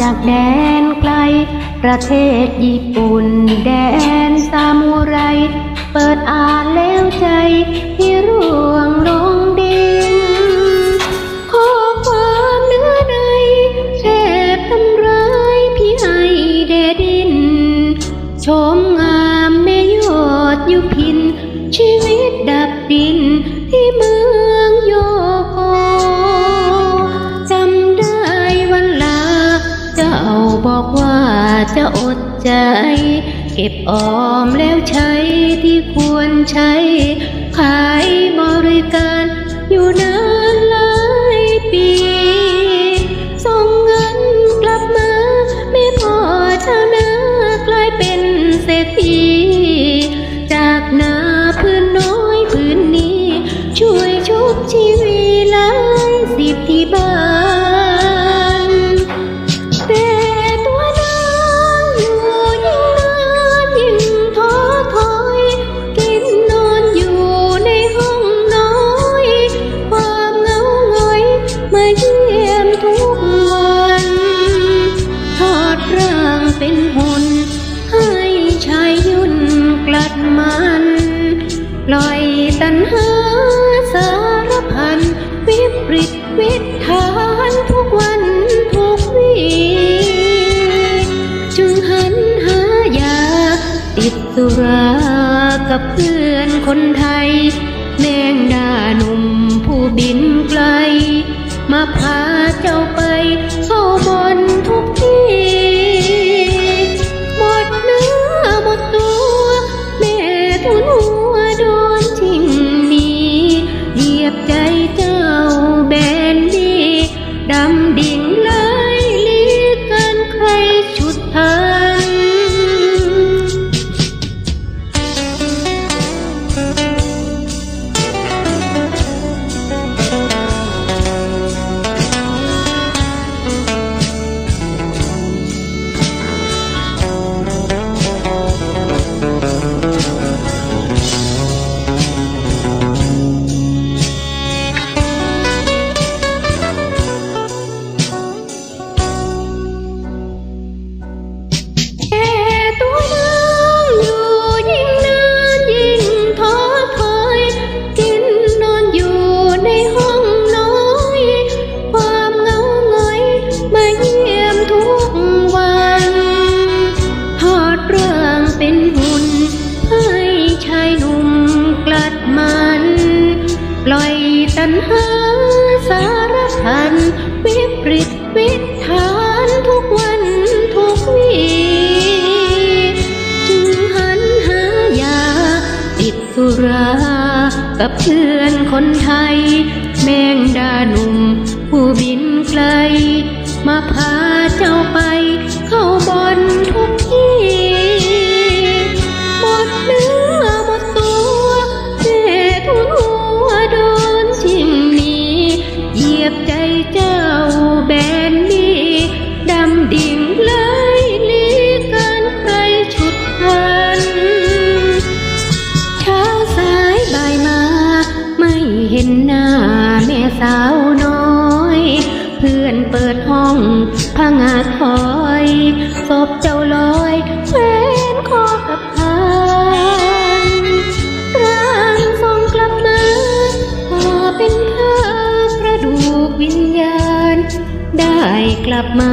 จากแดนไกล ประเทศญี่ปุ่น แดนซามูไร เปิดอา ใจ เก็บออมแล้วใช้ที่ควรใช้ ขายบริการอยู่นานหลายปี ส่งเงินกลับมา ไม่พอชาวนากลายเป็นเศรษฐีจากนาพื้นน้อยพื้นนี้ ช่วยชุบชีวีหลายสิบที่บ้าน ทุกวันทอดร่างเป็นหุ่นให้ชายยุ่นกลัดมันปล่อยตัณหาสารพันวิปริตวิถานทุกวันทุกวีจึงหันหายา ติดสุรากับเพื่อนคนไทย แมงดาหนุ่มผู้บินไกล มาพาเจ้าไปัน วิปริตวิถานทุกวันทุกวีจึงหันหายา ติดสุรา กับเพื่อนคนไทย แมงดาหนุ่ม ผู้บินไกล มาพาเจ้าไป สาวน้อย เพื่อนเปิดห้องพังาคอยศพเจ้าลอยเวนคอกับพานร่างทรงกลับมาขอเป็นเพื่อประดูกวิญญาณ ได้กลับมา